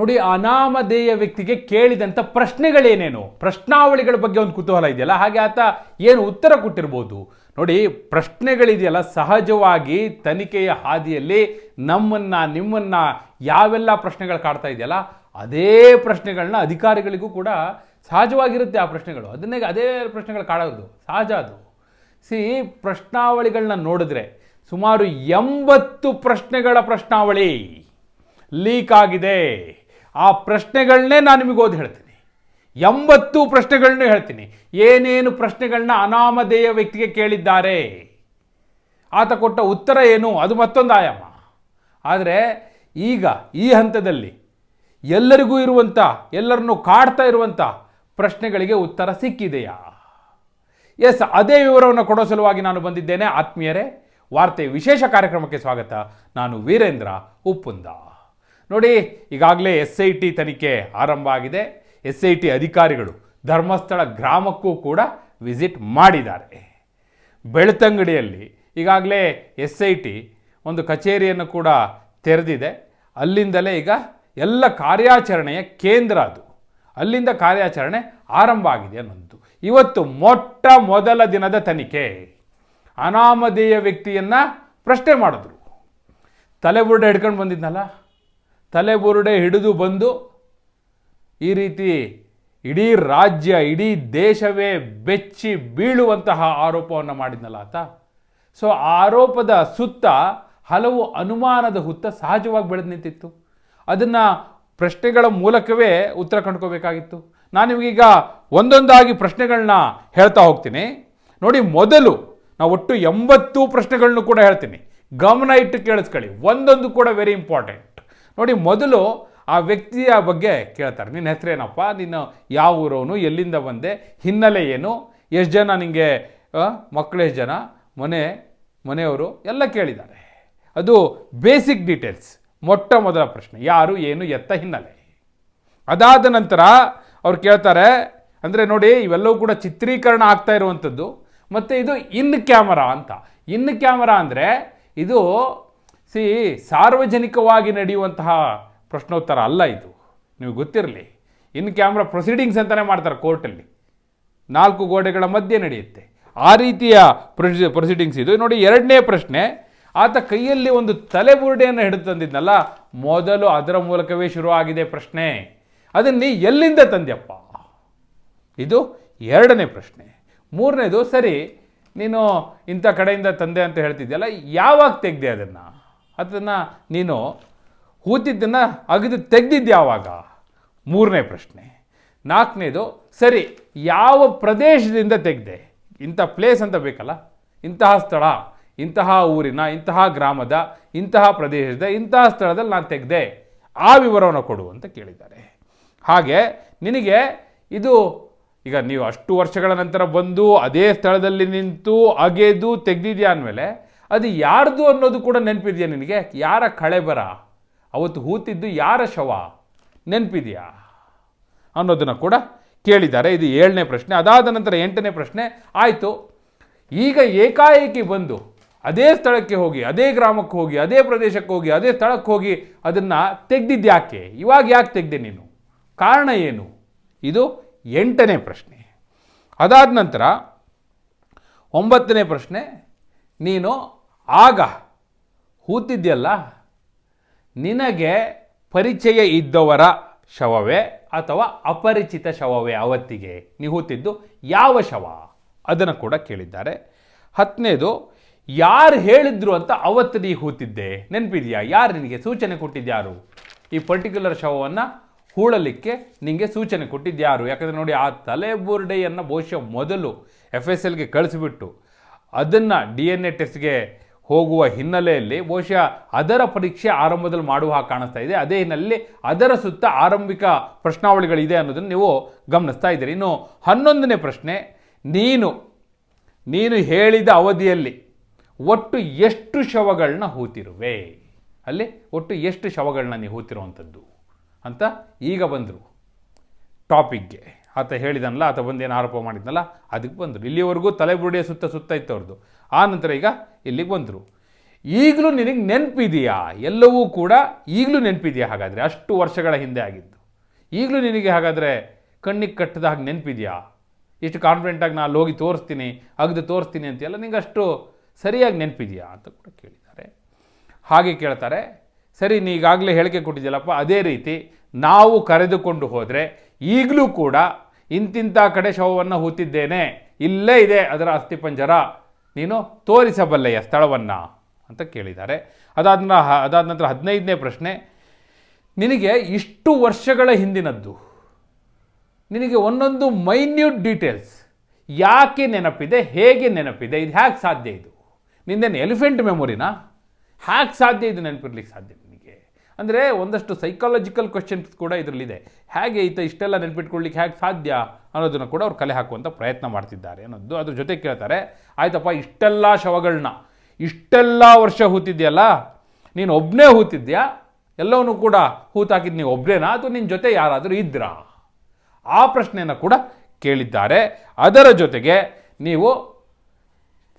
ನೋಡಿ, ಅನಾಮಧೇಯ ವ್ಯಕ್ತಿಗೆ ಕೇಳಿದಂಥ ಪ್ರಶ್ನೆಗಳೇನೇನು? ಪ್ರಶ್ನಾವಳಿಗಳ ಬಗ್ಗೆ ಒಂದು ಕುತೂಹಲ ಇದೆಯಲ್ಲ, ಹಾಗೆ ಆತ ಏನು ಉತ್ತರ ಕೊಟ್ಟಿರ್ಬೋದು? ನೋಡಿ, ಪ್ರಶ್ನೆಗಳಿದೆಯಲ್ಲ, ಸಹಜವಾಗಿ ತನಿಖೆಯ ಹಾದಿಯಲ್ಲಿ ನಮ್ಮನ್ನ, ನಿಮ್ಮನ್ನ ಯಾವೆಲ್ಲ ಪ್ರಶ್ನೆಗಳು ಕಾಡ್ತಾ ಇದೆಯಲ್ಲ, ಅದೇ ಪ್ರಶ್ನೆಗಳನ್ನ ಅಧಿಕಾರಿಗಳಿಗೂ ಕೂಡ ಸಹಜವಾಗಿರುತ್ತೆ ಆ ಪ್ರಶ್ನೆಗಳು. ಅದನ್ನೇ ಅದೇ ಪ್ರಶ್ನೆಗಳು ಕಾಡೋದು, ಸಹಜ ಅದು. ಸಿ, ಪ್ರಶ್ನಾವಳಿಗಳನ್ನ ನೋಡಿದ್ರೆ ಸುಮಾರು ಎಂಬತ್ತು ಪ್ರಶ್ನೆಗಳ ಪ್ರಶ್ನಾವಳಿ ಲೀಕ್ ಆಗಿದೆ. ಆ ಪ್ರಶ್ನೆಗಳನ್ನೇ ನಾನು ನಿಮಗೆ ಓದಿ ಹೇಳ್ತೀನಿ. ಎಂಬತ್ತು ಪ್ರಶ್ನೆಗಳನ್ನೂ ಹೇಳ್ತೀನಿ. ಏನೇನು ಪ್ರಶ್ನೆಗಳನ್ನ ಅನಾಮಧೇಯ ವ್ಯಕ್ತಿಗೆ ಕೇಳಿದ್ದಾರೆ? ಆತ ಕೊಟ್ಟ ಉತ್ತರ ಏನು? ಅದು ಮತ್ತೊಂದು ಆಯಾಮ. ಆದರೆ ಈಗ ಈ ಹಂತದಲ್ಲಿ ಎಲ್ಲರಿಗೂ ಇರುವಂಥ ಎಲ್ಲರನ್ನು ಕಾಡ್ತಾ ಇರುವಂಥ ಪ್ರಶ್ನೆಗಳಿಗೆ ಉತ್ತರ ಸಿಕ್ಕಿದೆಯಾ? ಎಸ್, ಅದೇ ವಿವರವನ್ನು ಕೊಡೋ ಸಲುವಾಗಿ ನಾನು ಬಂದಿದ್ದೇನೆ. ಆತ್ಮೀಯರೇ ವಾರ್ತೆ ವಿಶೇಷ ಕಾರ್ಯಕ್ರಮಕ್ಕೆ ಸ್ವಾಗತ. ನಾನು ವೀರೇಂದ್ರ ಉಪ್ಪುಂದ. ನೋಡಿ, ಈಗಾಗಲೇ ಎಸ್ ಐ ಟಿ ತನಿಖೆ ಆರಂಭ ಆಗಿದೆ. ಎಸ್ ಐ ಟಿ ಅಧಿಕಾರಿಗಳು ಧರ್ಮಸ್ಥಳ ಗ್ರಾಮಕ್ಕೂ ಕೂಡ ವಿಸಿಟ್ ಮಾಡಿದ್ದಾರೆ. ಬೆಳ್ತಂಗಡಿಯಲ್ಲಿ ಈಗಾಗಲೇ ಎಸ್ ಐ ಟಿ ಒಂದು ಕಚೇರಿಯನ್ನು ಕೂಡ ತೆರೆದಿದೆ. ಅಲ್ಲಿಂದಲೇ ಈಗ ಎಲ್ಲ ಕಾರ್ಯಾಚರಣೆಯ ಕೇಂದ್ರ ಅದು. ಅಲ್ಲಿಂದ ಕಾರ್ಯಾಚರಣೆ ಆರಂಭ ಆಗಿದೆ ಅನ್ನೋದು. ಇವತ್ತು ಮೊಟ್ಟ ಮೊದಲ ದಿನದ ತನಿಖೆ. ಅನಾಮಧೇಯ ವ್ಯಕ್ತಿಯನ್ನು ಪ್ರಶ್ನೆ ಮಾಡಿದ್ರು. ತಲೆಬುರುಡೆ ಹಿಡ್ಕೊಂಡು ಬಂದಿದ್ನಲ್ಲ? ತಲೆಬುರುಡೆ ಹಿಡಿದು ಬಂದು ಈ ರೀತಿ ಇಡೀ ರಾಜ್ಯ, ಇಡೀ ದೇಶವೇ ಬೆಚ್ಚಿ ಬೀಳುವಂತಹ ಆರೋಪವನ್ನು ಮಾಡಿದ್ನಲ್ಲ ಆತ. ಸೊ ಆರೋಪದ ಸುತ್ತ ಹಲವು ಅನುಮಾನದ ಹುತ್ತ ಸಹಜವಾಗಿ ಬೆಳೆದು ನಿಂತಿತ್ತು. ಅದನ್ನು ಪ್ರಶ್ನೆಗಳ ಮೂಲಕವೇ ಉತ್ತರ ಕಂಡ್ಕೋಬೇಕಾಗಿತ್ತು ನಾನು ನಿಮಗೀಗ ಒಂದೊಂದಾಗಿ ಪ್ರಶ್ನೆಗಳನ್ನ ಹೇಳ್ತಾ ಹೋಗ್ತೀನಿ. ನೋಡಿ, ಮೊದಲು ನಾವು ಒಟ್ಟು ಎಂಬತ್ತು ಪ್ರಶ್ನೆಗಳನ್ನು ಕೂಡ ಹೇಳ್ತೀನಿ. ಗಮನ ಇಟ್ಟು ಕೇಳಿಸ್ಕೊಳ್ಳಿ. ಒಂದೊಂದು ಕೂಡ ವೆರಿ ಇಂಪಾರ್ಟೆಂಟ್ ನೋಡಿ ಮೊದಲು ಆ ವ್ಯಕ್ತಿಯ ಬಗ್ಗೆ ಕೇಳ್ತಾರೆ. ನಿನ್ನ ಹೆಸರೇನಪ್ಪ ನಿನ್ನ ಯಾವ ಊರವನು? ಎಲ್ಲಿಂದ ಬಂದೆ? ಹಿನ್ನೆಲೆ ಏನು? ಎಷ್ಟು ಜನ ನಿಮಗೆ ಮಕ್ಕಳು ಎಷ್ಟು ಜನ? ಮನೆ, ಮನೆಯವರು ಎಲ್ಲ ಕೇಳಿದ್ದಾರೆ. ಅದು ಬೇಸಿಕ್ ಡೀಟೇಲ್ಸ್, ಮೊಟ್ಟ ಮೊದಲ ಪ್ರಶ್ನೆ. ಯಾರು, ಏನು, ಎತ್ತ, ಹಿನ್ನೆಲೆ. ಅದಾದ ನಂತರ ಅವ್ರು ಕೇಳ್ತಾರೆ, ಅಂದರೆ ನೋಡಿ ಇವೆಲ್ಲವೂ ಕೂಡ ಚಿತ್ರೀಕರಣ ಆಗ್ತಾ ಇರುವಂಥದ್ದು. ಮತ್ತು ಇದು ಇನ್ ಕ್ಯಾಮರಾ ಅಂತ. ಇನ್ ಕ್ಯಾಮರಾ ಅಂದರೆ ಇದು ಸಿ, ಸಾರ್ವಜನಿಕವಾಗಿ ನಡೆಯುವಂತಹ ಪ್ರಶ್ನೋತ್ತರ ಅಲ್ಲ ಇದು. ನೀವು ಗೊತ್ತಿರಲಿ. ಇನ್ ಕ್ಯಾಮ್ರಾ ಪ್ರೊಸೀಡಿಂಗ್ಸ್ ಅಂತಲೇ ಮಾಡ್ತಾರೆ ಕೋರ್ಟಲ್ಲಿ. ನಾಲ್ಕು ಗೋಡೆಗಳ ಮಧ್ಯೆ ನಡೆಯುತ್ತೆ. ಆ ರೀತಿಯ ಪ್ರೊಸಿ, ಪ್ರೊಸೀಡಿಂಗ್ಸ್ ಇದು. ನೋಡಿ, ಎರಡನೇ ಪ್ರಶ್ನೆ, ಆತ ಕೈಯಲ್ಲಿ ಒಂದು ತಲೆಬುರುಡೆಯನ್ನು ಹಿಡಿದು ತಂದಿದ್ನಲ್ಲ, ಮೊದಲು ಅದರ ಮೂಲಕವೇ ಶುರುವಾಗಿದೆ ಪ್ರಶ್ನೆ. ಅದನ್ನು ಎಲ್ಲಿಂದ ತಂದ್ಯಪ್ಪ? ಇದು ಎರಡನೇ ಪ್ರಶ್ನೆ. ಮೂರನೇದು, ಸರಿ, ನೀನು ಇಂಥ ಕಡೆಯಿಂದ ತಂದೆ ಅಂತ ಹೇಳ್ತಿದ್ಯಲ್ಲ, ಯಾವಾಗ ತೆಗೆದೆ ಅದನ್ನು? ಅದನ್ನು ನೀನು ಹೂತಿದ್ದನ್ನು ಅಗದು ತೆಗ್ದಿದ್ದು ಯಾವಾಗ ಮೂರನೇ ಪ್ರಶ್ನೆ. ನಾಲ್ಕನೇದು, ಸರಿ, ಯಾವ ಪ್ರದೇಶದಿಂದ ತೆಗೆದೆ? ಇಂಥ ಪ್ಲೇಸ್ ಅಂತ ಬೇಕಲ್ಲ? ಇಂತಹ ಸ್ಥಳ, ಇಂತಹ ಊರಿನ, ಇಂತಹ ಗ್ರಾಮದ, ಇಂತಹ ಪ್ರದೇಶದ, ಇಂತಹ ಸ್ಥಳದಲ್ಲಿ ನಾನು ತೆಗೆದೆ, ಆ ವಿವರವನ್ನು ಕೊಡು ಅಂತ ಕೇಳಿದ್ದಾರೆ. ಹಾಗೆ ನಿನಗೆ ಇದು, ಈಗ ನೀವು ಅಷ್ಟು ವರ್ಷಗಳ ನಂತರ ಬಂದು ಅದೇ ಸ್ಥಳದಲ್ಲಿ ನಿಂತು ಅಗೆದು ತೆಗೆದಿದ್ಯಾ ಅಂದಮೇಲೆ ಅದು ಯಾರ್ದು ಅನ್ನೋದು ಕೂಡ ನೆನಪಿದೆಯಾ ನಿನಗೆ? ಯಾರ ಕಳೆಬರ ಅವತ್ತು ಹೂತಿದ್ದು ಯಾರ ಶವ? ನೆನಪಿದೆಯಾ? ಅನ್ನೋದನ್ನು ಕೂಡ ಕೇಳಿದ್ದಾರೆ. ಇದು ಏಳನೇ ಪ್ರಶ್ನೆ. ಅದಾದ ನಂತರ ಎಂಟನೇ ಪ್ರಶ್ನೆ. ಆಯಿತು. ಈಗ ಏಕಾಏಕಿ ಬಂದು ಅದೇ ಸ್ಥಳಕ್ಕೆ ಹೋಗಿ, ಅದೇ ಗ್ರಾಮಕ್ಕೆ ಹೋಗಿ, ಅದೇ ಪ್ರದೇಶಕ್ಕೆ ಹೋಗಿ, ಅದೇ ಸ್ಥಳಕ್ಕೆ ಹೋಗಿ ಅದನ್ನು ತೆಗ್ದಿದ್ದು ಯಾಕೆ? ಇವಾಗ ಯಾಕೆ ತೆಗೆದೆ ನೀನು? ಕಾರಣ ಏನು? ಇದು ಎಂಟನೇ ಪ್ರಶ್ನೆ. ಅದಾದ ನಂತರ ಒಂಬತ್ತನೇ ಪ್ರಶ್ನೆ. ನೀನು ಆಗ ಹೂತಿದ್ಯಲ್ಲ, ನಿನಗೆ ಪರಿಚಯ ಇದ್ದವರ ಶವವೇ ಅಥವಾ ಅಪರಿಚಿತ ಶವವೇ ಅವತ್ತಿಗೆ? ನೀವು ಹೂತಿದ್ದು ಯಾವ ಶವ? ಅದನ್ನು ಕೂಡ ಕೇಳಿದ್ದಾರೆ. ಹತ್ತನೇದು ಯಾರು ಹೇಳಿದ್ರು ಅಂತ ಅವತ್ತು ನೀ ಹೂತಿದ್ದೆ? ನೆನಪಿದೆಯಾ? ಯಾರು ನಿನಗೆ ಸೂಚನೆ ಕೊಟ್ಟಿದ್ಯಾರು? ಈ ಪರ್ಟಿಕ್ಯುಲರ್ ಶವವನ್ನು ಹೂಳಲಿಕ್ಕೆ ನಿಮಗೆ ಸೂಚನೆ ಕೊಟ್ಟಿದ್ಯಾರು? ಯಾಕಂದರೆ ನೋಡಿ, ಆ ತಲೆಬುರುಡೆಯನ್ನು ಬಹುಶಃ ಮೊದಲು ಎಫ್ ಎಸ್ ಎಲ್ಗೆ ಕಳಿಸಿಬಿಟ್ಟು ಅದನ್ನು ಡಿ ಎನ್ ಎ ಟೆಸ್ಟ್ಗೆ ಹೋಗುವ ಹಿನ್ನೆಲೆಯಲ್ಲಿ ಬಹುಶಃ ಅದರ ಪರೀಕ್ಷೆ ಆರಂಭದಲ್ಲಿ ಮಾಡುವ ಹಾಗೆ ಕಾಣಿಸ್ತಾ ಇದೆ. ಅದೇ ಹಿನ್ನೆಲೆಯಲ್ಲಿ ಅದರ ಸುತ್ತ ಆರಂಭಿಕ ಪ್ರಶ್ನಾವಳಿಗಳಿದೆ ಅನ್ನೋದನ್ನು ನೀವು ಗಮನಿಸ್ತಾ ಇದ್ದೀರಿ. ಇನ್ನು ಹನ್ನೊಂದನೇ ಪ್ರಶ್ನೆ, ನೀನು ನೀನು ಹೇಳಿದ ಅವಧಿಯಲ್ಲಿ ಒಟ್ಟು ಎಷ್ಟು ಶವಗಳನ್ನ ಹೂತಿರುವೆ? ಅಲ್ಲಿ ಒಟ್ಟು ಎಷ್ಟು ಶವಗಳನ್ನ ನೀವು ಹೂತಿರುವಂಥದ್ದು ಅಂತ ಈಗ ಬಂದರು ಟಾಪಿಕ್ಗೆ ಆತ ಹೇಳಿದನಲ್ಲ, ಆತ ಬಂದೇನು ಆರೋಪ ಮಾಡಿದ್ನಲ್ಲ, ಅದಕ್ಕೆ ಬಂದರು. ಇಲ್ಲಿವರೆಗೂ ತಲೆಬುರುಡೆಯ ಸುತ್ತ ಸುತ್ತ ಇತ್ತು ಅವ್ರದ್ದು ಆ ನಂತರ ಈಗ ಇಲ್ಲಿಗೆ ಬಂದರು. ಈಗಲೂ ನಿನಗೆ ನೆನಪಿದೆಯಾ? ಎಲ್ಲವೂ ಕೂಡ ಈಗಲೂ ನೆನಪಿದೆಯಾ? ಹಾಗಾದರೆ ಅಷ್ಟು ವರ್ಷಗಳ ಹಿಂದೆ ಆಗಿದ್ದು. ಈಗಲೂ ನಿನಗೆ ಹಾಗಾದರೆ ಕಣ್ಣಿಗೆ ಕಟ್ಟದ ಹಾಗೆ ನೆನಪಿದೆಯಾ? ಇಷ್ಟು ಕಾನ್ಫಿಡೆಂಟಾಗಿ ನಾನು ಹೋಗಿ ತೋರಿಸ್ತೀನಿ, ಅಗ್ದು ತೋರಿಸ್ತೀನಿ ಅಂತೆಲ್ಲ ನಿಂಗೆ ಅಷ್ಟು ಸರಿಯಾಗಿ ನೆನಪಿದೆಯಾ ಅಂತ ಕೂಡ ಕೇಳಿದ್ದಾರೆ. ಹಾಗೆ ಕೇಳ್ತಾರೆ, ಸರಿ, ನೀ ಈಗಾಗಲೇ ಹೇಳಿಕೆ ಕೊಟ್ಟಿದ್ದೀಯಲ್ಲಪ್ಪ ಅದೇ ರೀತಿ ನಾವು ಕರೆದುಕೊಂಡು ಹೋದರೆ ಈಗಲೂ ಕೂಡ ಇಂತಿಂಥ ಕಡೆ ಶವವನ್ನು ಹೂತಿದ್ದೇನೆ, ಇಲ್ಲೇ ಇದೆ ಅದರ ಅಸ್ಥಿಪಂಜರ ನೀನು ತೋರಿಸಬಲ್ಲೆಯ ಸ್ಥಳವನ್ನು ಅಂತ ಕೇಳಿದ್ದಾರೆ. ಅದಾದ ಅದಾದ ನಂತರ ಹದಿನೈದನೇ ಪ್ರಶ್ನೆ, ನಿನಗೆ ಇಷ್ಟು ವರ್ಷಗಳ ಹಿಂದಿನದ್ದು. ನಿನಗೆ ಒಂದೊಂದು ಮೈನ್ಯೂಟ್ ಡೀಟೇಲ್ಸ್ ಯಾಕೆ ನೆನಪಿದೆ, ಹೇಗೆ ನೆನಪಿದೆ, ಇದು ಹೇಗೆ ಸಾಧ್ಯ ಇದು. ನಿಂದೇನು ಎಲಿಫೆಂಟ್ ಮೆಮೊರಿನಾ ಹೇಗೆ ಸಾಧ್ಯ ಇದು ನೆನಪಿರ್ಲಿಕ್ಕೆ ಸಾಧ್ಯ ಅಂದರೆ ಒಂದಷ್ಟು ಸೈಕಾಲಜಿಕಲ್ ಕ್ವಶನ್ಸ್ ಕೂಡ ಇದರಲ್ಲಿದೆ. ಹೇಗೆ ಈತ ಇಷ್ಟೆಲ್ಲ ನೆನಪಿಟ್ಕೊಳ್ಳಿಕ್ಕೆ ಹೇಗೆ ಸಾಧ್ಯ ಅನ್ನೋದನ್ನು ಕೂಡ ಅವ್ರು ಕಲೆ ಹಾಕುವಂಥ ಪ್ರಯತ್ನ ಮಾಡ್ತಿದ್ದಾರೆ ಅನ್ನೋದು. ಅದ್ರ ಜೊತೆ ಕೇಳ್ತಾರೆ, ಆಯ್ತಪ್ಪ, ಇಷ್ಟೆಲ್ಲ ಶವಗಳನ್ನ ಇಷ್ಟೆಲ್ಲ ವರ್ಷ ಹೂತಿದ್ಯಲ್ಲ, ನೀನು ಒಬ್ಬನೇ ಹೂತಿದ್ಯಾ? ಎಲ್ಲವನ್ನೂ ಕೂಡ ಹೂತಾಕಿದ್ದು ನೀವು ಒಬ್ಬರೇನಾ ಅಥವಾ ನಿನ್ನ ಜೊತೆ ಯಾರಾದರೂ ಇದ್ರಾ? ಆ ಪ್ರಶ್ನೆಯನ್ನು ಕೂಡ ಕೇಳಿದ್ದಾರೆ. ಅದರ ಜೊತೆಗೆ ನೀವು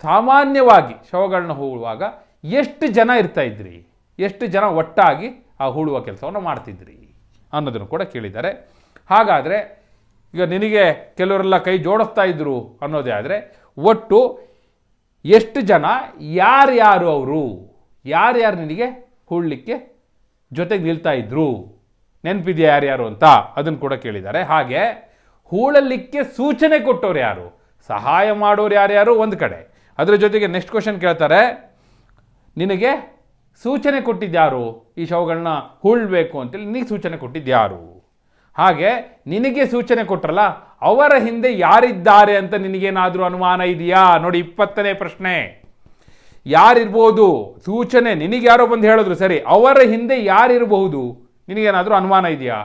ಸಾಮಾನ್ಯವಾಗಿ ಶವಗಳನ್ನ ಹೂಳುವಾಗ ಎಷ್ಟು ಜನ ಇರ್ತಾ ಇದ್ರಿ? ಎಷ್ಟು ಜನ ಒಟ್ಟಾಗಿ ಆ ಹೂಳುವ ಕೆಲಸವನ್ನು ಮಾಡ್ತಿದ್ರಿ ಅನ್ನೋದನ್ನು ಕೂಡ ಕೇಳಿದ್ದಾರೆ. ಹಾಗಾದರೆ ಈಗ ನಿನಗೆ ಕೆಲವರೆಲ್ಲ ಕೈ ಜೋಡಿಸ್ತಾ ಇದ್ರು ಅನ್ನೋದೇ ಆದರೆ ಒಟ್ಟು ಎಷ್ಟು ಜನ, ಯಾರ್ಯಾರು ಅವರು, ಯಾರ್ಯಾರು ನಿನಗೆ ಹೂಳಲಿಕ್ಕೆ ಜೊತೆಗೆ ನಿಲ್ತಾ ಇದ್ರು, ನೆನಪಿದೆಯಾ ಯಾರ್ಯಾರು ಅಂತ ಅದನ್ನು ಕೂಡ ಕೇಳಿದ್ದಾರೆ. ಹಾಗೆ ಹೂಳಲಿಕ್ಕೆ ಸೂಚನೆ ಕೊಟ್ಟವ್ರು ಯಾರು? ಸಹಾಯ ಮಾಡೋರು ಯಾರ್ಯಾರು? ಒಂದು ಕಡೆ. ಅದರ ಜೊತೆಗೆ ನೆಕ್ಸ್ಟ್ ಕ್ವಶನ್ ಕೇಳ್ತಾರೆ, ನಿನಗೆ ಸೂಚನೆ ಕೊಟ್ಟಿದ್ಯಾರು? ಈ ಶವಗಳನ್ನ ಹೂಳ್ಬೇಕು ಅಂತೇಳಿ ನಿನಗೆ ಸೂಚನೆ ಕೊಟ್ಟಿದ್ಯಾರು? ಹಾಗೆ ನಿನಗೆ ಸೂಚನೆ ಕೊಟ್ರಲ್ಲ, ಅವರ ಹಿಂದೆ ಯಾರಿದ್ದಾರೆ ಅಂತ ನಿನಗೇನಾದರೂ ಅನುಮಾನ ಇದೆಯಾ? ನೋಡಿ, ಇಪ್ಪತ್ತನೇ ಪ್ರಶ್ನೆ. ಯಾರಿರ್ಬೋದು? ಸೂಚನೆ ನಿನಗೆ ಯಾರೋ ಬಂದು ಹೇಳಿದ್ರು, ಸರಿ, ಅವರ ಹಿಂದೆ ಯಾರಿರಬಹುದು? ನಿನಗೇನಾದರೂ ಅನುಮಾನ ಇದೆಯಾ?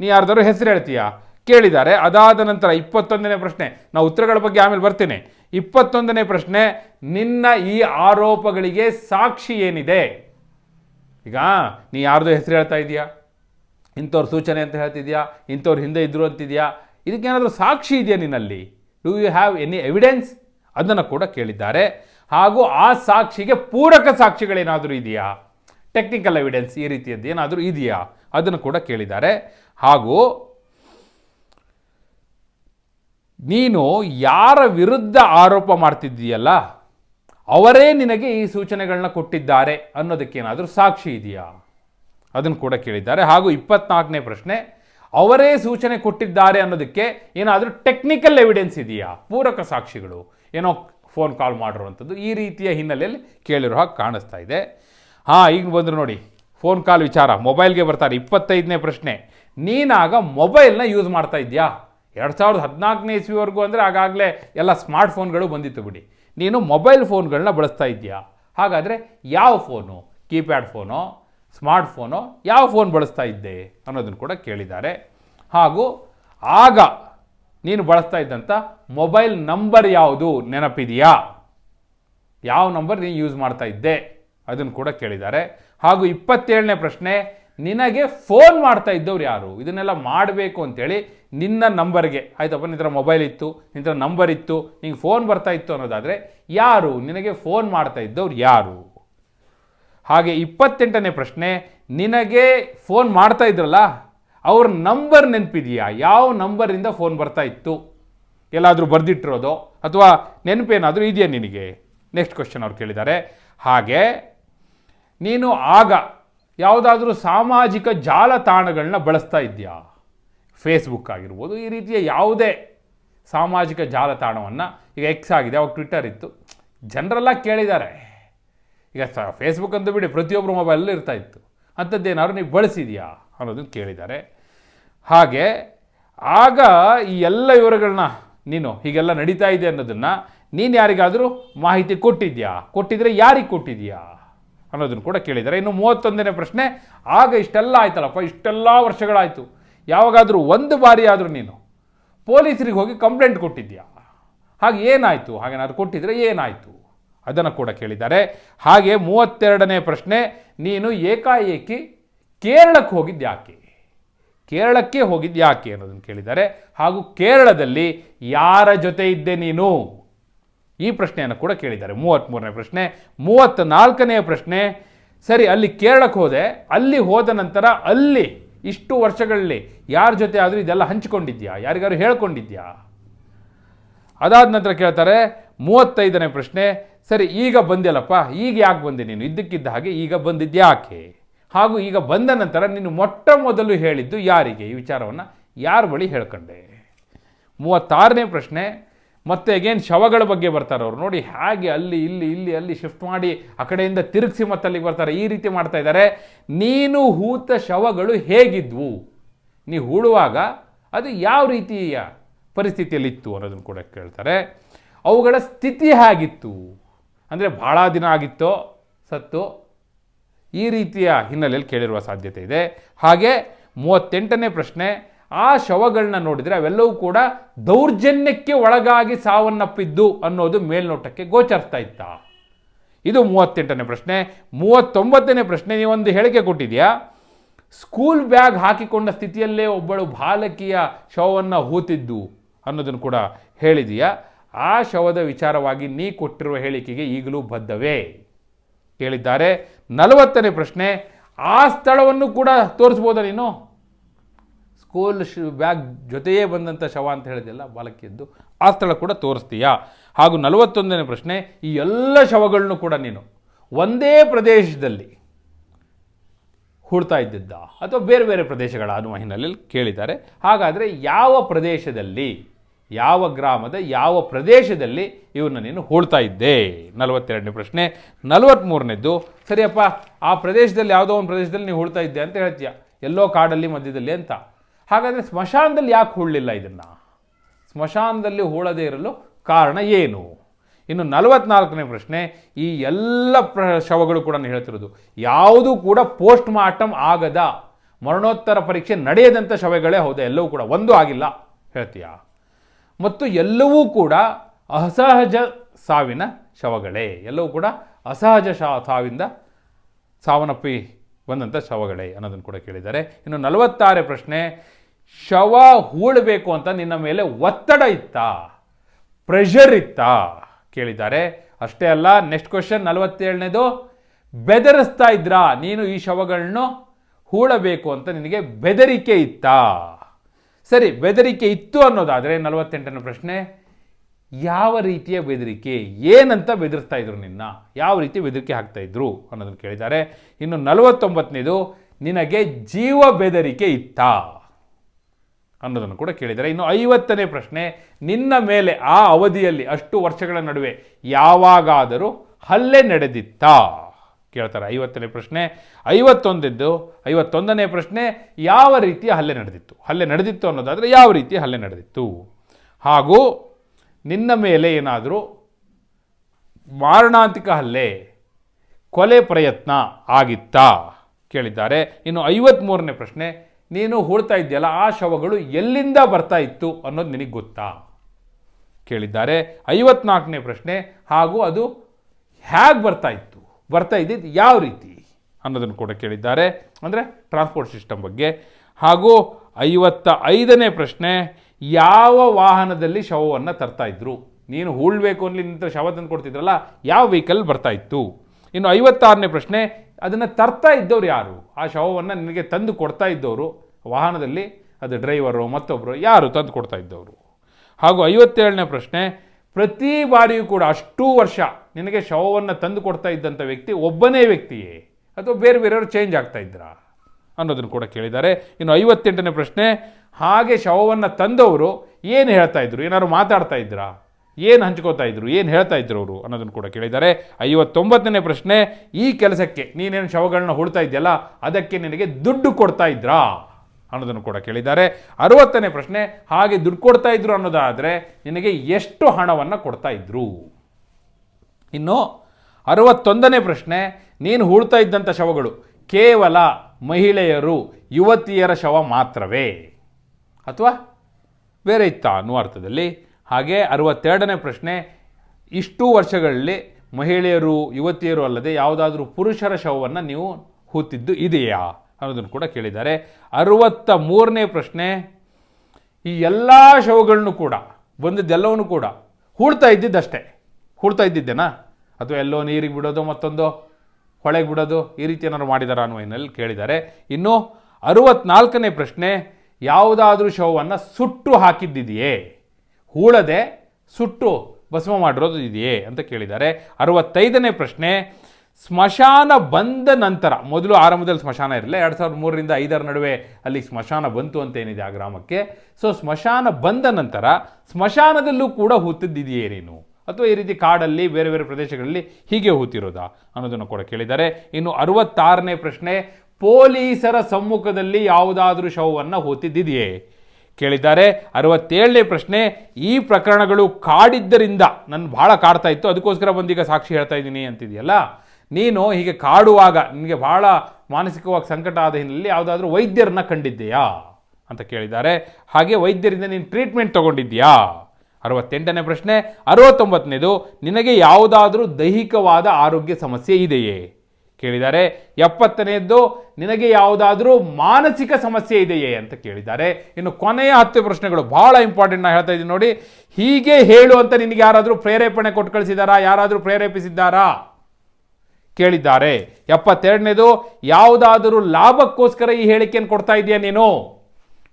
ನೀ ಯಾರ್ದಾದ್ರು ಹೆಸರು ಹೇಳ್ತೀಯಾ? ಕೇಳಿದ್ದಾರೆ. ಅದಾದ ನಂತರ ಇಪ್ಪತ್ತೊಂದನೇ ಪ್ರಶ್ನೆ. ನಾವು ಉತ್ತರಗಳ ಬಗ್ಗೆ ಆಮೇಲೆ ಬರ್ತೀನಿ. ಇಪ್ಪತ್ತೊಂದನೇ ಪ್ರಶ್ನೆ, ನಿನ್ನ ಈ ಆರೋಪಗಳಿಗೆ ಸಾಕ್ಷಿ ಏನಿದೆ? ಈಗ ನೀ ಯಾರ್ದು ಹೆಸರು ಹೇಳ್ತಾ ಇದೀಯಾ? ಇಂಥವ್ರ ಸೂಚನೆ ಅಂತ ಹೇಳ್ತಿದ್ಯಾ? ಇಂಥವ್ರ ಹಿಂದೆ ಇದ್ರು ಅಂತಿದ್ಯಾ? ಇದಕ್ಕೇನಾದರೂ ಸಾಕ್ಷಿ ಇದೆಯಾ ನಿನ್ನಲ್ಲಿ? Do you have any evidence ಅದನ್ನು ಕೂಡ ಕೇಳಿದ್ದಾರೆ. ಹಾಗೂ ಆ ಸಾಕ್ಷಿಗೆ ಪೂರಕ ಸಾಕ್ಷಿಗಳೇನಾದರೂ ಇದೆಯಾ? ಟೆಕ್ನಿಕಲ್ ಎವಿಡೆನ್ಸ್ ಈ ರೀತಿಯದ್ದು ಏನಾದರೂ ಇದೆಯಾ? ಅದನ್ನು ಕೂಡ ಕೇಳಿದ್ದಾರೆ. ಹಾಗೂ ನೀನು ಯಾರ ವಿರುದ್ಧ ಆರೋಪ ಮಾಡ್ತಿದ್ದೀಯಲ್ಲ, ಅವರೇ ನಿನಗೆ ಈ ಸೂಚನೆಗಳನ್ನ ಕೊಟ್ಟಿದ್ದಾರೆ ಅನ್ನೋದಕ್ಕೇನಾದರೂ ಸಾಕ್ಷಿ ಇದೆಯಾ? ಅದನ್ನು ಕೂಡ ಕೇಳಿದ್ದಾರೆ. ಹಾಗೂ ಇಪ್ಪತ್ನಾಲ್ಕನೇ ಪ್ರಶ್ನೆ, ಅವರೇ ಸೂಚನೆ ಕೊಟ್ಟಿದ್ದಾರೆ ಅನ್ನೋದಕ್ಕೆ ಏನಾದರೂ ಟೆಕ್ನಿಕಲ್ ಎವಿಡೆನ್ಸ್ ಇದೆಯಾ? ಪೂರಕ ಸಾಕ್ಷಿಗಳು. ಏನೋ ಫೋನ್ ಕಾಲ್ ಮಾಡಿರುವಂಥದ್ದು ಈ ರೀತಿಯ ಹಿನ್ನೆಲೆಯಲ್ಲಿ ಕೇಳಿರೋ ಹಾಗೆ ಕಾಣಿಸ್ತಾ ಇದೆ. ಹಾಂ, ಈಗ ಬಂದರು ನೋಡಿ. ಫೋನ್ ಕಾಲ್ ವಿಚಾರ. ಮೊಬೈಲ್ಗೆ ಬರ್ತಾರೆ. ಇಪ್ಪತ್ತೈದನೇ ಪ್ರಶ್ನೆ, ನೀನಾಗ ಮೊಬೈಲ್ನ ಯೂಸ್ ಮಾಡ್ತಾ ಇದೆಯಾ ಎರಡು ಸಾವಿರದ ಹದಿನಾಲ್ಕನೇ ಇಸ್ವಿವರೆಗೂ ಅಂದರೆ ಆಗಾಗಲೇ ಎಲ್ಲ ಸ್ಮಾರ್ಟ್ ಫೋನ್ಗಳು ಬಂದಿತ್ತು ಬಿಡಿ. ನೀನು ಮೊಬೈಲ್ ಫೋನ್ಗಳನ್ನ ಬಳಸ್ತಾ ಇದ್ದೀಯಾ? ಹಾಗಾದರೆ ಯಾವ ಫೋನು? ಕೀಪ್ಯಾಡ್ ಫೋನೋ? ಸ್ಮಾರ್ಟ್ ಫೋನೋ ಯಾವ ಫೋನ್ ಬಳಸ್ತಾ ಇದ್ದೆ? ಅನ್ನೋದನ್ನು ಕೂಡ ಕೇಳಿದ್ದಾರೆ. ಹಾಗೂ ಆಗ ನೀನು ಬಳಸ್ತಾ ಇದ್ದಂಥ ಮೊಬೈಲ್ ನಂಬರ್ ಯಾವುದು? ನೆನಪಿದೆಯಾ? ಯಾವ ನಂಬರ್ ನೀನು ಯೂಸ್ ಮಾಡ್ತಾ ಇದ್ದೆ? ಅದನ್ನು ಕೂಡ ಕೇಳಿದ್ದಾರೆ. ಹಾಗೂ ಇಪ್ಪತ್ತೇಳನೇ ಪ್ರಶ್ನೆ ನಿನಗೆ ಫೋನ್ ಮಾಡ್ತಾ ಇದ್ದವ್ರು ಯಾರು? ಇದನ್ನೆಲ್ಲ ಮಾಡಬೇಕು ಅಂತೇಳಿ ನಿನ್ನ ನಂಬರ್ಗೆ. ಆಯ್ತಪ್ಪ ನಿನ್ನ ಮೊಬೈಲ್ ಇತ್ತು ನಿನ್ನ ನಂಬರ್ ಇತ್ತು, ನಿಂಗೆ ಫೋನ್ ಬರ್ತಾ ಇತ್ತು ಅನ್ನೋದಾದರೆ ಯಾರು? ನಿನಗೆ ಫೋನ್ ಮಾಡ್ತಾ ಇದ್ದವ್ರು ಯಾರು? ಹಾಗೆ ಇಪ್ಪತ್ತೆಂಟನೇ ಪ್ರಶ್ನೆ, ನಿನಗೆ ಫೋನ್ ಮಾಡ್ತಾ ಇದ್ರಲ್ಲ, ಅವ್ರ ನಂಬರ್ ನೆನಪಿದೆಯಾ? ಯಾವ ನಂಬರಿಂದ ಫೋನ್ ಬರ್ತಾ ಇತ್ತು? ಎಲ್ಲಾದರೂ ಬರೆದಿಟ್ಟಿರೋದು? ಅಥವಾ ನೆನಪೇನಾದರೂ ಇದೆಯಾ ನಿನಗೆ? ನೆಕ್ಸ್ಟ್ ಕ್ವಶನ್ ಅವ್ರು ಕೇಳಿದ್ದಾರೆ. ಹಾಗೆ, ನೀನು ಆಗ ಯಾವುದಾದ್ರೂ ಸಾಮಾಜಿಕ ಜಾಲತಾಣಗಳನ್ನ ಬಳಸ್ತಾ ಇದೆಯಾ? ಫೇಸ್ಬುಕ್ ಆಗಿರ್ಬೋದು, ಈ ರೀತಿಯ ಯಾವುದೇ ಸಾಮಾಜಿಕ ಜಾಲತಾಣವನ್ನು, ಈಗ ಎಕ್ಸ್ ಆಗಿದೆ, ಅವಾಗ ಟ್ವಿಟ್ಟರ್ ಇತ್ತು. ಜನರೆಲ್ಲ ಕೇಳಿದ್ದಾರೆ. ಈಗ ಸ ಫೇಸ್ಬುಕ್ ಅಂತ ಬಿಡಿ ಪ್ರತಿಯೊಬ್ಬರು ಮೊಬೈಲಲ್ಲೂ ಇರ್ತಾ ಇತ್ತು. ಅಂಥದ್ದೇನಾದ್ರು ನೀವು ಬಳಸಿದೆಯಾ ಅನ್ನೋದನ್ನು ಕೇಳಿದ್ದಾರೆ. ಹಾಗೆ, ಆಗ ಈ ಎಲ್ಲ ವಿವರಗಳನ್ನ ನೀನು ಹೀಗೆಲ್ಲ ನಡೀತಾ ಇದೆ ಅನ್ನೋದನ್ನು ನೀನು ಯಾರಿಗಾದರೂ ಮಾಹಿತಿ ಕೊಟ್ಟಿದ್ಯಾ? ಕೊಟ್ಟಿದ್ರೆ ಯಾರಿಗೆ ಕೊಟ್ಟಿದ್ಯಾ? ಅನ್ನೋದನ್ನು ಕೂಡ ಕೇಳಿದ್ದಾರೆ. ಇನ್ನು ಮೂವತ್ತೊಂದನೇ ಪ್ರಶ್ನೆ, ಆಗ ಇಷ್ಟೆಲ್ಲ ಆಯ್ತಲ್ಲಪ್ಪ ಇಷ್ಟೆಲ್ಲ ವರ್ಷಗಳಾಯಿತು. ಯಾವಾಗಾದರೂ ಒಂದು ಬಾರಿ ಆದರೂ ನೀನು ಪೊಲೀಸರಿಗೆ ಹೋಗಿ ಕಂಪ್ಲೇಂಟ್ ಕೊಟ್ಟಿದ್ಯಾ ಹಾಗೆ ಏನಾಯಿತು? ಹಾಗೇನಾದ್ರು ಕೊಟ್ಟಿದ್ರೆ ಏನಾಯಿತು? ಅದನ್ನು ಕೂಡ ಕೇಳಿದ್ದಾರೆ. ಹಾಗೆ ಮೂವತ್ತೆರಡನೇ ಪ್ರಶ್ನೆ, ನೀನು ಏಕಾಏಕಿ ಕೇರಳಕ್ಕೆ ಹೋಗಿದ್ದು ಯಾಕೆ ಕೇರಳಕ್ಕೆ ಹೋಗಿದ್ದು ಯಾಕೆ ಅನ್ನೋದನ್ನು ಕೇಳಿದ್ದಾರೆ. ಹಾಗೂ ಕೇರಳದಲ್ಲಿ ಯಾರ ಜೊತೆ ಇದ್ದೆ ನೀನು? ಈ ಪ್ರಶ್ನೆಯನ್ನು ಕೂಡ ಕೇಳಿದ್ದಾರೆ. ಮೂವತ್ತ್ಮೂರನೇ ಪ್ರಶ್ನೆ ಮೂವತ್ತ ನಾಲ್ಕನೆಯ ಪ್ರಶ್ನೆ, ಸರಿ, ಅಲ್ಲಿ ಕೇರಳಕ್ಕೆ ಹೋದೆ, ಅಲ್ಲಿ ಹೋದ ನಂತರ ಅಲ್ಲಿ, ಇಷ್ಟು ವರ್ಷಗಳಲ್ಲಿ ಯಾರ ಜೊತೆ ಆದರೂ ಇದೆಲ್ಲ ಹಂಚಿಕೊಂಡಿದ್ಯಾ ಯಾರಿಗಾರು ಹೇಳ್ಕೊಂಡಿದ್ಯಾ ಅದಾದ ನಂತರ ಕೇಳ್ತಾರೆ, ಮೂವತ್ತೈದನೇ ಪ್ರಶ್ನೆ, ಸರಿ, ಈಗ ಬಂದಿಲ್ಲಪ್ಪ ಈಗ ಯಾಕೆ ಬಂದೆ ನೀನು? ಇದ್ದಕ್ಕಿದ್ದ ಹಾಗೆ ಈಗ ಬಂದಿದ್ಯಾಕೆ ಹಾಗೂ ಈಗ ಬಂದ ನಂತರ ನೀನು ಮೊಟ್ಟ ಮೊದಲು ಹೇಳಿದ್ದು ಯಾರಿಗೆ? ಈ ವಿಚಾರವನ್ನು ಯಾರ ಬಳಿ ಹೇಳ್ಕೊಂಡೆ? ಮೂವತ್ತಾರನೇ ಪ್ರಶ್ನೆ ಮತ್ತೆ ಅಗೇನ್ ಶವಗಳ ಬಗ್ಗೆ ಬರ್ತಾರೆ ಅವರು. ನೋಡಿ ಹಾಗೆ ಅಲ್ಲಿ, ಇಲ್ಲಿ ಇಲ್ಲಿ, ಅಲ್ಲಿ ಶಿಫ್ಟ್ ಮಾಡಿ ಆ ಕಡೆಯಿಂದ ತಿರುಗಿಸಿ ಮತ್ತೆ ಅಲ್ಲಿಗೆ ಬರ್ತಾರೆ. ಈ ರೀತಿ ಮಾಡ್ತಾ ಇದ್ದಾರೆ. ನೀನು ಹೂತ ಶವಗಳು ಹೇಗಿದ್ವು? ನೀ ಹೂಳುವಾಗ ಅದು ಯಾವ ರೀತಿಯ ಪರಿಸ್ಥಿತಿಯಲ್ಲಿತ್ತು ಅನ್ನೋದನ್ನು ಕೂಡ ಕೇಳ್ತಾರೆ. ಅವುಗಳ ಸ್ಥಿತಿ ಹೇಗಿತ್ತು? ಅಂದರೆ ಭಾಳ ದಿನ ಆಗಿತ್ತೋ ಸತ್ತು? ಈ ರೀತಿಯ ಹಿನ್ನೆಲೆಯಲ್ಲಿ ಕೇಳಿರುವ ಸಾಧ್ಯತೆ ಇದೆ. ಹಾಗೆ ಮೂವತ್ತೆಂಟನೇ ಪ್ರಶ್ನೆ ಆ ಶವಗಳನ್ನ ನೋಡಿದರೆ ಅವೆಲ್ಲವೂ ಕೂಡ ದೌರ್ಜನ್ಯಕ್ಕೆ ಒಳಗಾಗಿ ಸಾವನ್ನಪ್ಪಿದ್ದು ಅನ್ನೋದು ಮೇಲ್ನೋಟಕ್ಕೆ ಗೋಚರಿಸ್ತಾ ಇತ್ತ? ಇದು ಮೂವತ್ತೆಂಟನೇ ಪ್ರಶ್ನೆ. ಮೂವತ್ತೊಂಬತ್ತನೇ ಪ್ರಶ್ನೆ, ನೀವೊಂದು ಹೇಳಿಕೆ ಕೊಟ್ಟಿದೆಯಾ? ಸ್ಕೂಲ್ ಬ್ಯಾಗ್ ಹಾಕಿಕೊಂಡ ಸ್ಥಿತಿಯಲ್ಲೇ ಒಬ್ಬಳು ಬಾಲಕಿಯ ಶವವನ್ನು ಹೂತಿದ್ದು ಅನ್ನೋದನ್ನು ಕೂಡ ಹೇಳಿದೆಯಾ? ಆ ಶವದ ವಿಚಾರವಾಗಿ ನೀ ಕೊಟ್ಟಿರುವ ಹೇಳಿಕೆಗೆ ಈಗಲೂ ಬದ್ಧವೇ? ಕೇಳಿದ್ದಾರೆ. ನಲವತ್ತನೇ ಪ್ರಶ್ನೆ, ಆ ಸ್ಥಳವನ್ನು ಕೂಡ ತೋರಿಸ್ಬೋದಾ ನೀನು? ಸ್ಕೂಲ್ ಬ್ಯಾಗ್ ಜೊತೆಯೇ ಬಂದಂಥ ಶವ ಅಂತ ಹೇಳಿದೆಲ್ಲ ಬಾಲಕಿಯದ್ದು, ಆ ಸ್ಥಳ ಕೂಡ ತೋರಿಸ್ತೀಯಾ? ಹಾಗೂ ನಲವತ್ತೊಂದನೇ ಪ್ರಶ್ನೆ, ಈ ಎಲ್ಲ ಶವಗಳನ್ನು ಕೂಡ ನೀನು ಒಂದೇ ಪ್ರದೇಶದಲ್ಲಿ ಹುಡ್ತಾ ಇದ್ದಿದ್ದ ಅಥವಾ ಬೇರೆ ಬೇರೆ ಪ್ರದೇಶಗಳ ಅನ್ನುವ ಕೇಳಿದ್ದಾರೆ. ಹಾಗಾದರೆ ಯಾವ ಪ್ರದೇಶದಲ್ಲಿ, ಯಾವ ಗ್ರಾಮದ, ಯಾವ ಪ್ರದೇಶದಲ್ಲಿ ಇವನ್ನ ನೀನು ಹೂಳ್ತಾ ಇದ್ದೆ? ನಲವತ್ತೆರಡನೇ ಪ್ರಶ್ನೆ. ನಲವತ್ತ್ಮೂರನೇದ್ದು ಸರಿಯಪ್ಪ, ಆ ಪ್ರದೇಶದಲ್ಲಿ ಯಾವುದೋ ಒಂದು ಪ್ರದೇಶದಲ್ಲಿ ನೀವು ಹೂಳ್ತಾ ಇದ್ದೆ ಅಂತ ಹೇಳ್ತೀಯ? ಎಲ್ಲೋ ಕಾಡಲ್ಲಿ ಮಧ್ಯದಲ್ಲಿ ಅಂತ. ಹಾಗಾದರೆ ಸ್ಮಶಾನದಲ್ಲಿ ಯಾಕೆ ಹೂಳಲಿಲ್ಲ ಇದನ್ನು? ಸ್ಮಶಾನದಲ್ಲಿ ಹೂಳದೇ ಇರಲು ಕಾರಣ ಏನು? ಇನ್ನು ನಲವತ್ನಾಲ್ಕನೇ ಪ್ರಶ್ನೆ, ಈ ಎಲ್ಲ ಪ್ರ ಶವಗಳು ಕೂಡ ಹೇಳ್ತಿರೋದು, ಯಾವುದೂ ಕೂಡ ಪೋಸ್ಟ್ ಮಾರ್ಟಮ್ ಆಗದ, ಮರಣೋತ್ತರ ಪರೀಕ್ಷೆ ನಡೆಯದಂಥ ಶವಗಳೇ ಹೌದಾ? ಎಲ್ಲವೂ ಕೂಡ ಒಂದೂ ಆಗಿಲ್ಲ. ಹೇಳ್ತೀಯಾ? ಮತ್ತು ಎಲ್ಲವೂ ಕೂಡ ಅಸಹಜ ಸಾವಿನ ಶವಗಳೇ. ಎಲ್ಲವೂ ಕೂಡ ಅಸಹಜ ಶಾ ಸಾವಿಂದ ಸಾವನ್ನಪ್ಪಿ ಬಂದಂಥ ಶವಗಳೇ ಅನ್ನೋದನ್ನು ಕೂಡ ಕೇಳಿದ್ದಾರೆ. ಇನ್ನು ನಲವತ್ತಾರೇ ಪ್ರಶ್ನೆ ಶವ ಹೂಳಬೇಕು ಅಂತ ನಿನ್ನ ಮೇಲೆ ಒತ್ತಡ ಇತ್ತಾ ಪ್ರೆಷರ್ ಇತ್ತಾ ಕೇಳಿದ್ದಾರೆ. ಅಷ್ಟೇ ಅಲ್ಲ ನೆಕ್ಸ್ಟ್ ಕ್ವಶನ್ ನಲವತ್ತೇಳನೇದು, ಬೆದರಿಸ್ತಾ ಇದ್ರಾ? ನೀನು ಈ ಶವಗಳನ್ನು ಹೂಳಬೇಕು ಅಂತ ನಿನಗೆ ಬೆದರಿಕೆ ಇತ್ತಾ. ಸರಿ, ಬೆದರಿಕೆ ಇತ್ತು ಅನ್ನೋದಾದರೆ ನಲವತ್ತೆಂಟನೇ ಪ್ರಶ್ನೆ, ಯಾವ ರೀತಿಯ ಬೆದರಿಕೆ? ಏನಂತ ಬೆದರಿಸ್ತಾ ಇದ್ರು ನಿನ್ನ? ಯಾವ ರೀತಿ ಬೆದರಿಕೆ ಹಾಕ್ತಾ ಇದ್ರು ಅನ್ನೋದನ್ನು ಕೇಳಿದ್ದಾರೆ. ಇನ್ನು ನಲವತ್ತೊಂಬತ್ತನೇದು, ನಿನಗೆ ಜೀವ ಬೆದರಿಕೆ ಇತ್ತಾ. ಅನ್ನೋದನ್ನು ಕೂಡ ಕೇಳಿದ್ದಾರೆ. ಇನ್ನು ಐವತ್ತನೇ ಪ್ರಶ್ನೆ, ನಿನ್ನ ಮೇಲೆ ಆ ಅವಧಿಯಲ್ಲಿ ಅಷ್ಟು ವರ್ಷಗಳ ನಡುವೆ ಯಾವಾಗಾದರೂ ಹಲ್ಲೆ ನಡೆದಿತ್ತಾ? ಕೇಳ್ತಾರೆ. ಐವತ್ತನೇ ಪ್ರಶ್ನೆ, ಐವತ್ತೊಂದಿದ್ದು, ಐವತ್ತೊಂದನೇ ಪ್ರಶ್ನೆ, ಯಾವ ರೀತಿಯ ಹಲ್ಲೆ ನಡೆದಿತ್ತು? ಹಲ್ಲೆ ನಡೆದಿತ್ತು ಅನ್ನೋದಾದರೆ ಯಾವ ರೀತಿಯ ಹಲ್ಲೆ ನಡೆದಿತ್ತು? ಹಾಗೂ ನಿನ್ನ ಮೇಲೆ ಏನಾದರೂ ಮಾರಣಾಂತಿಕ ಹಲ್ಲೆ, ಕೊಲೆ ಪ್ರಯತ್ನ ಆಗಿತ್ತಾ? ಕೇಳಿದ್ದಾರೆ. ಇನ್ನು ಐವತ್ತ್ಮೂರನೇ ಪ್ರಶ್ನೆ ನೀನು ಹೂಳ್ತಾ ಇದ್ದೀಯಲ್ಲ, ಆ ಶವಗಳು ಎಲ್ಲಿಂದ ಬರ್ತಾ ಇತ್ತು ಅನ್ನೋದು ನಿನಗೆ ಗೊತ್ತಾ? ಕೇಳಿದ್ದಾರೆ. ಐವತ್ನಾಲ್ಕನೇ ಪ್ರಶ್ನೆ, ಹಾಗೂ ಅದು ಹೇಗೆ ಬರ್ತಾ ಇತ್ತು? ಬರ್ತಾ ಇದ್ದಿದ್ದು ಯಾವ ರೀತಿ ಅನ್ನೋದನ್ನು ಕೂಡ ಕೇಳಿದ್ದಾರೆ. ಅಂದರೆ ಟ್ರಾನ್ಸ್ಪೋರ್ಟ್ ಸಿಸ್ಟಮ್ ಬಗ್ಗೆ. ಹಾಗೂ ಐವತ್ತ ಐದನೇ ಪ್ರಶ್ನೆ, ಯಾವ ವಾಹನದಲ್ಲಿ ಶವವನ್ನು ತರ್ತಾ ಇದ್ರು? ನೀನು ಹೂಳ್ಬೇಕು ಅಲ್ಲಿ ನಿಂತ ಶವ ತಂದು ಕೊಡ್ತಿದ್ರಲ್ಲ ಯಾವ ವೆಹಿಕಲ್ ಬರ್ತಾ ಇತ್ತು? ಇನ್ನು ಐವತ್ತಾರನೇ ಪ್ರಶ್ನೆ ಅದನ್ನು ತರ್ತಾ ಇದ್ದವ್ರು ಯಾರು? ಆ ಶವವನ್ನು ನಿನಗೆ ತಂದು ಕೊಡ್ತಾ ಇದ್ದವರು, ವಾಹನದಲ್ಲಿ, ಅದು ಡ್ರೈವರು ಮತ್ತೊಬ್ಬರು ಯಾರು ತಂದು ಕೊಡ್ತಾ ಇದ್ದವರು? ಹಾಗೂ ಐವತ್ತೇಳನೇ ಪ್ರಶ್ನೆ, ಪ್ರತಿ ಬಾರಿಯೂ ಕೂಡ ಅಷ್ಟೂ ವರ್ಷ ನಿನಗೆ ಶವವನ್ನು ತಂದು ಕೊಡ್ತಾ ಇದ್ದಂಥ ವ್ಯಕ್ತಿ ಒಬ್ಬನೇ ವ್ಯಕ್ತಿಯೇ? ಅಥವಾ ಬೇರೆ ಬೇರೆಯವರು ಚೇಂಜ್ ಆಗ್ತಾ ಇದ್ರಾ? ಅನ್ನೋದನ್ನು ಕೂಡ ಕೇಳಿದ್ದಾರೆ. ಇನ್ನು ಐವತ್ತೆಂಟನೇ ಪ್ರಶ್ನೆ, ಹಾಗೆ ಶವವನ್ನು ತಂದವರು ಏನು ಹೇಳ್ತಾ ಇದ್ರು? ಏನಾದ್ರು ಮಾತಾಡ್ತಾ ಇದ್ರಾ? ಏನು ಹಂಚ್ಕೋತಾ ಇದ್ರು, ಏನು ಹೇಳ್ತಾ ಇದ್ರು ಅವರು ಅನ್ನೋದನ್ನು ಕೂಡ ಕೇಳಿದ್ದಾರೆ. ಐವತ್ತೊಂಬತ್ತನೇ ಪ್ರಶ್ನೆ, ಈ ಕೆಲಸಕ್ಕೆ ನೀನೇನು ಶವಗಳನ್ನ ಹುಡ್ತಾ ಇದೆಯಲ್ಲ, ಅದಕ್ಕೆ ನಿನಗೆ ದುಡ್ಡು ಕೊಡ್ತಾ ಇದ್ರಾ ಅನ್ನೋದನ್ನು ಕೂಡ ಕೇಳಿದ್ದಾರೆ. ಅರವತ್ತನೇ ಪ್ರಶ್ನೆ, ಹಾಗೆ ದುಡ್ಡು ಕೊಡ್ತಾ ಇದ್ರು ಅನ್ನೋದಾದರೆ ನಿನಗೆ ಎಷ್ಟು ಹಣವನ್ನು ಕೊಡ್ತಾ ಇದ್ರು? ಇನ್ನು ಅರವತ್ತೊಂದನೇ ಪ್ರಶ್ನೆ, ನೀನು ಹೂಳ್ತಾ ಇದ್ದಂಥ ಶವಗಳು ಕೇವಲ ಮಹಿಳೆಯರು ಯುವತಿಯರ ಶವ ಮಾತ್ರವೇ ಅಥವಾ ಬೇರೆ ಇತ್ತಾ ಅನ್ನುವ ಅರ್ಥದಲ್ಲಿ ಹಾಗೆ ಅರವತ್ತೆರಡನೇ ಪ್ರಶ್ನೆ, ಇಷ್ಟು ವರ್ಷಗಳಲ್ಲಿ ಮಹಿಳೆಯರು, ಯುವತಿಯರು ಅಲ್ಲದೆ ಯಾವುದಾದ್ರೂ ಪುರುಷರ ಶವವನ್ನು ನೀವು ಹೂತಿದ್ದು ಇದೆಯಾ ಅನ್ನೋದನ್ನು ಕೂಡ ಕೇಳಿದ್ದಾರೆ. ಅರವತ್ತ ಮೂರನೇ ಪ್ರಶ್ನೆ, ಈ ಎಲ್ಲ ಶವಗಳನ್ನು ಕೂಡ, ಬಂದಿದ್ದೆಲ್ಲವನ್ನು ಕೂಡ ಹೂಳ್ತಾ ಇದ್ದಿದ್ದಷ್ಟೇ. ಹೂಳ್ತಾ ಇದ್ದಿದ್ದೇನಾ? ಅಥವಾ ಎಲ್ಲೋ ನೀರಿಗೆ ಬಿಡೋದು ಮತ್ತೊಂದು, ಹೊಳೆಗೆ ಬಿಡೋದು ಈ ರೀತಿ ಏನಾದ್ರು ಮಾಡಿದಾರ ಅನ್ನೋ ಕೇಳಿದ್ದಾರೆ. ಇನ್ನು ಅರುವತ್ನಾಲ್ಕನೇ ಪ್ರಶ್ನೆ, ಯಾವುದಾದ್ರೂ ಶವವನ್ನು ಸುಟ್ಟು ಹಾಕಿದ್ದಿದೆಯೇ? ಹೂಳದೆ ಸುಟ್ಟು ಭಸ್ಮ ಮಾಡಿರೋದು ಇದೆಯೇ ಅಂತ ಕೇಳಿದ್ದಾರೆ. ಅರವತ್ತೈದನೇ ಪ್ರಶ್ನೆ, ಸ್ಮಶಾನ ಬಂದ ನಂತರ, ಮೊದಲು ಆರಂಭದಲ್ಲಿ ಸ್ಮಶಾನ ಇರಲಿಲ್ಲ, ಎರಡು ಸಾವಿರದ ಮೂರರಿಂದ ಐದರ ನಡುವೆ ಅಲ್ಲಿ ಸ್ಮಶಾನ ಬಂತು ಅಂತ ಏನಿದೆ ಆ ಗ್ರಾಮಕ್ಕೆ. ಸೊ ಸ್ಮಶಾನ ಬಂದ ನಂತರ ಸ್ಮಶಾನದಲ್ಲೂ ಕೂಡ ಹೂತಿದ್ದಿದೆಯೇ ನೀನು? ಅಥವಾ ಈ ರೀತಿ ಕಾಡಲ್ಲಿ, ಬೇರೆ ಬೇರೆ ಪ್ರದೇಶಗಳಲ್ಲಿ ಹೀಗೆ ಹೂತಿರೋದಾ ಅನ್ನೋದನ್ನು ಕೂಡ ಕೇಳಿದ್ದಾರೆ. ಇನ್ನು ಅರವತ್ತಾರನೇ ಪ್ರಶ್ನೆ, ಪೊಲೀಸರ ಸಮ್ಮುಖದಲ್ಲಿ ಯಾವುದಾದ್ರೂ ಶವವನ್ನು ಹೂತಿದ್ದಿದೆಯೇ? ಕೇಳಿದ್ದಾರೆ. ಅರವತ್ತೇಳನೇ ಪ್ರಶ್ನೆ, ಈ ಪ್ರಕರಣಗಳು ಕಾಡಿದ್ದರಿಂದ ನನ್ನ ಭಾಳ ಕಾಡ್ತಾ ಇತ್ತು, ಅದಕ್ಕೋಸ್ಕರ ಬಂದೀಗ ಸಾಕ್ಷಿ ಹೇಳ್ತಾ ಇದ್ದೀನಿ ಅಂತಿದೆಯಲ್ಲ? ನೀನು ಹೀಗೆ ಕಾಡುವಾಗ ನಿನಗೆ ಭಾಳ ಮಾನಸಿಕವಾಗಿ ಸಂಕಟ ಆದ ಹಿನ್ನೆಲೆಯಲ್ಲಿ ಯಾವುದಾದ್ರೂ ವೈದ್ಯರನ್ನ ಕಂಡಿದ್ದೀಯಾ? ಅಂತ ಕೇಳಿದ್ದಾರೆ. ಹಾಗೆ ವೈದ್ಯರಿಂದ ನೀನು ಟ್ರೀಟ್ಮೆಂಟ್ ತಗೊಂಡಿದ್ದೀಯಾ? ಅರವತ್ತೆಂಟನೇ ಪ್ರಶ್ನೆ, ಅರವತ್ತೊಂಬತ್ತನೇದು, ನಿನಗೆ ಯಾವುದಾದ್ರೂ ದೈಹಿಕವಾದ ಆರೋಗ್ಯ ಸಮಸ್ಯೆ ಇದೆಯೇ? ಕೇಳಿದ್ದಾರೆ. ಎಪ್ಪತ್ತನೆಯದ್ದು, ನಿನಗೆ ಯಾವುದಾದ್ರೂ ಮಾನಸಿಕ ಸಮಸ್ಯೆ ಇದೆಯೇ ಅಂತ ಕೇಳಿದ್ದಾರೆ. ಇನ್ನು ಕೊನೆಯ ಹತ್ತು ಪ್ರಶ್ನೆಗಳು ಬಹಳ ಇಂಪಾರ್ಟೆಂಟ್ ನಾ ಹೇಳ್ತಾ ಇದ್ದೀನಿ ನೋಡಿ. ಹೀಗೆ ಹೇಳು ಅಂತ ನಿನಗೆ ಯಾರಾದರೂ ಪ್ರೇರೇಪಣೆ ಕೊಟ್ಟು ಕಳಿಸಿದಾರಾ ಯಾರಾದರೂ ಪ್ರೇರೇಪಿಸಿದ್ದಾರಾ? ಕೇಳಿದ್ದಾರೆ. ಎಪ್ಪತ್ತೆರಡನೇದು, ಯಾವುದಾದರೂ ಲಾಭಕ್ಕೋಸ್ಕರ ಈ ಹೇಳಿಕೆಯನ್ನು ಕೊಡ್ತಾ ಇದೆಯಾ ನೀನು?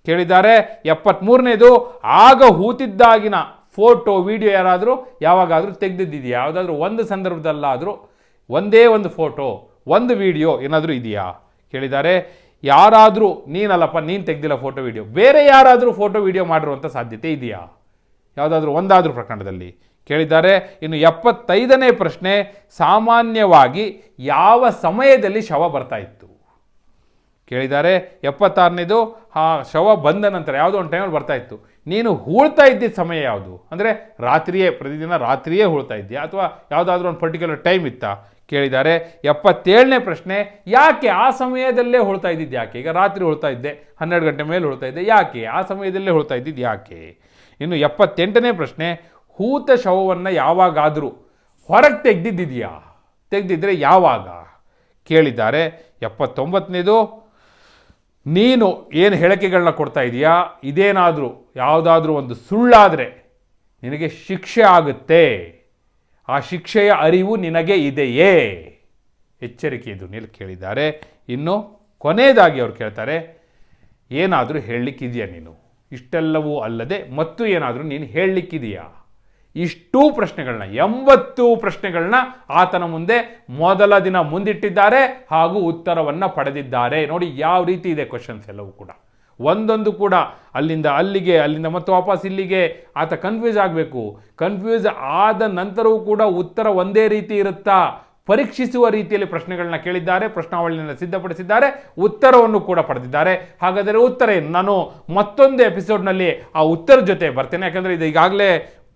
ಕೇಳಿದ್ದಾರೆ. ಎಪ್ಪತ್ತ್ಮೂರನೇದು, ಆಗ ಹೂತಿದ್ದಾಗಿನ ಫೋಟೋ, ವಿಡಿಯೋ ಯಾರಾದರೂ ಯಾವಾಗಾದರೂ ತೆಗೆದಿದ್ದೀಯಾ ಯಾವುದಾದ್ರೂ ಒಂದು ಸಂದರ್ಭದಲ್ಲಾದರೂ ಒಂದೇ ಒಂದು ಫೋಟೋ. ಒಂದು ವಿಡಿಯೋ ಏನಾದರೂ ಇದೆಯಾ? ಕೇಳಿದ್ದಾರೆ ಯಾರಾದರೂ, ನೀನಲ್ಲಪ್ಪ, ನೀನು ತೆಗೆದಿಲ್ಲ ಫೋಟೋ ವಿಡಿಯೋ ಬೇರೆ ಯಾರಾದರೂ ಫೋಟೋ ವಿಡಿಯೋ ಮಾಡಿರುವಂಥ ಸಾಧ್ಯತೆ ಇದೆಯಾ? ಯಾವುದಾದ್ರೂ ಒಂದಾದರೂ ಪ್ರಕರಣದಲ್ಲಿ. ಕೇಳಿದ್ದಾರೆ ಇನ್ನು ಎಪ್ಪತ್ತೈದನೇ ಪ್ರಶ್ನೆ, ಸಾಮಾನ್ಯವಾಗಿ ಯಾವ ಸಮಯದಲ್ಲಿ ಶವ ಬರ್ತಾ ಇತ್ತು? ಕೇಳಿದ್ದಾರೆ ಎಪ್ಪತ್ತಾರನೇದು ಆ ಶವ ಬಂದ ನಂತರ ಯಾವುದೋ ಒಂದು ಟೈಮಲ್ಲಿ ಬರ್ತಾ ಇತ್ತು. ನೀನು ಹೂಳ್ತಾ ಇದ್ದಿದ್ದ ಸಮಯ ಯಾವುದು? ಅಂದರೆ ರಾತ್ರಿಯೇ, ಪ್ರತಿದಿನ ರಾತ್ರಿಯೇ ಹೂಳ್ತಾ ಇದ್ದೀಯಾ? ಅಥವಾ ಯಾವುದಾದ್ರೂ ಒಂದು ಪರ್ಟಿಕ್ಯುಲರ್ ಟೈಮ್ ಇತ್ತಾ? ಕೇಳಿದ್ದಾರೆ. ಎಪ್ಪತ್ತೇಳನೇ ಪ್ರಶ್ನೆ, ಯಾಕೆ ಆ ಸಮಯದಲ್ಲೇ ಹೊಳ್ತಾ ಇದ್ದಿದ್ದು ಯಾಕೆ? ಈಗ ರಾತ್ರಿ ಹೊಳ್ತಾ ಇದ್ದೆ, ಹನ್ನೆರಡು ಗಂಟೆ ಮೇಲೆ ಹೊಳ್ತಾ ಇದ್ದೆ. ಯಾಕೆ? ಆ ಸಮಯದಲ್ಲೇ ಹೊಳ್ತಾ ಇದ್ದಿದ್ದು ಯಾಕೆ? ಇನ್ನು ಎಪ್ಪತ್ತೆಂಟನೇ ಪ್ರಶ್ನೆ, ಹೂತ ಶವವನ್ನು ಯಾವಾಗಾದರೂ ಹೊರಗೆ ತೆಗೆದಿದ್ದಿದೆಯಾ? ತೆಗೆದಿದ್ರೆ ಯಾವಾಗ? ಕೇಳಿದ್ದಾರೆ. ಎಪ್ಪತ್ತೊಂಬತ್ತನೇದು, ನೀನು ಏನು ಹೇಳಿಕೆಗಳನ್ನ ಕೊಡ್ತಾ ಇದೆಯಾ? ಇದೇನಾದರೂ, ಯಾವುದಾದ್ರೂ ಒಂದು ಸುಳ್ಳಾದರೆ ನಿನಗೆ ಶಿಕ್ಷೆ ಆಗುತ್ತೆ. ಆ ಶಿಕ್ಷೆಯ ಅರಿವು ನಿನಗೆ ಇದೆಯೇ? ಎಚ್ಚರಿಕೆ ನೀನು ಕೇಳಿದ್ದಾರೆ. ಇನ್ನು ಕೊನೆಯದಾಗಿ ಅವ್ರು ಕೇಳ್ತಾರೆ, ಏನಾದರೂ ಹೇಳಲಿಕ್ಕಿದೆಯಾ ನೀನು? ಇಷ್ಟೆಲ್ಲವೂ ಅಲ್ಲದೆ ಮತ್ತು ಏನಾದರೂ ನೀನು ಹೇಳಲಿಕ್ಕಿದೆಯಾ? ಇಷ್ಟೂ ಪ್ರಶ್ನೆಗಳನ್ನ ಎಂಬತ್ತು ಪ್ರಶ್ನೆಗಳನ್ನ ಆತನ ಮುಂದೆ ಮೊದಲ ದಿನ ಮುಂದಿಟ್ಟಿದ್ದಾರೆ ಹಾಗೂ ಉತ್ತರವನ್ನು ಪಡೆದಿದ್ದಾರೆ. ನೋಡಿ, ಯಾವ ರೀತಿ ಇದೆ ಕ್ವಶನ್ಸ್ ಎಲ್ಲವೂ ಕೂಡ. ಒಂದೊಂದು ಕೂಡ ಅಲ್ಲಿಂದ ಅಲ್ಲಿಗೆ, ಅಲ್ಲಿಂದ ಮತ್ತೆ ವಾಪಸ್ ಇಲ್ಲಿಗೆ ಆತ ಕನ್ಫ್ಯೂಸ್ ಆಗಬೇಕು. ಕನ್ಫ್ಯೂಸ್ ಆದ ನಂತರವೂ ಕೂಡ ಉತ್ತರ ಒಂದೇ ರೀತಿ ಇರುತ್ತಾ? ಪರೀಕ್ಷಿಸುವ ರೀತಿಯಲ್ಲಿ ಪ್ರಶ್ನೆಗಳನ್ನ ಕೇಳಿದ್ದಾರೆ, ಪ್ರಶ್ನಾವಳಿಯನ್ನು ಸಿದ್ಧಪಡಿಸಿದ್ದಾರೆ, ಉತ್ತರವನ್ನು ಕೂಡ ಪಡೆದಿದ್ದಾರೆ. ಹಾಗಾದರೆ ಉತ್ತರ ಏನು? ನಾನು ಮತ್ತೊಂದು ಎಪಿಸೋಡ್ನಲ್ಲಿ ಆ ಉತ್ತರ ಜೊತೆ ಬರ್ತೇನೆ. ಯಾಕಂದರೆ ಇದು ಈಗಾಗಲೇ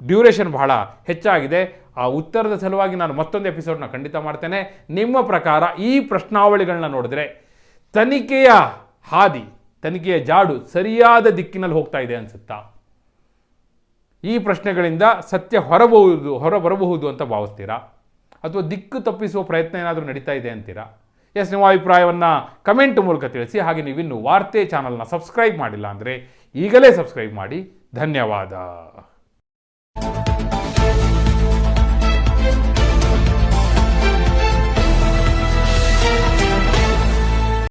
ಡ್ಯೂರೇಷನ್ ಬಹಳ ಹೆಚ್ಚಾಗಿದೆ. ಆ ಉತ್ತರದ ಸಲುವಾಗಿ ನಾನು ಮತ್ತೊಂದು ಎಪಿಸೋಡ್ನ ಖಂಡಿತ ಮಾಡ್ತೇನೆ. ನಿಮ್ಮ ಪ್ರಕಾರ ಈ ಪ್ರಶ್ನಾವಳಿಗಳನ್ನ ನೋಡಿದ್ರೆ ತನಿಖೆಯ ಹಾದಿ ತನಿಖೆಯ ಜಾಡು ಸರಿಯಾದ ದಿಕ್ಕಿನಲ್ಲಿ ಹೋಗ್ತಾ ಇದೆ ಅನಿಸುತ್ತಾ? ಈ ಪ್ರಶ್ನೆಗಳಿಂದ ಸತ್ಯ ಹೊರಬಹುದು, ಹೊರಬರಬಹುದು ಅಂತ ಭಾವಿಸ್ತೀರಾ? ಅಥವಾ ದಿಕ್ಕು ತಪ್ಪಿಸುವ ಪ್ರಯತ್ನ ಏನಾದರೂ ನಡೀತಾ ಇದೆ ಅಂತೀರಾ? ಎಸ್, ನಿಮ್ಮ ಅಭಿಪ್ರಾಯವನ್ನು ಕಮೆಂಟ್ ಮೂಲಕ ತಿಳಿಸಿ, ಹಾಗೆ ನೀವಿನ್ನು ವಾರ್ತೆ ಚಾನಲ್ನ ಸಬ್ಸ್ಕ್ರೈಬ್ ಮಾಡಿಲ್ಲ ಅಂದರೆ ಈಗಲೇ ಸಬ್ಸ್ಕ್ರೈಬ್ ಮಾಡಿ. ಧನ್ಯವಾದ.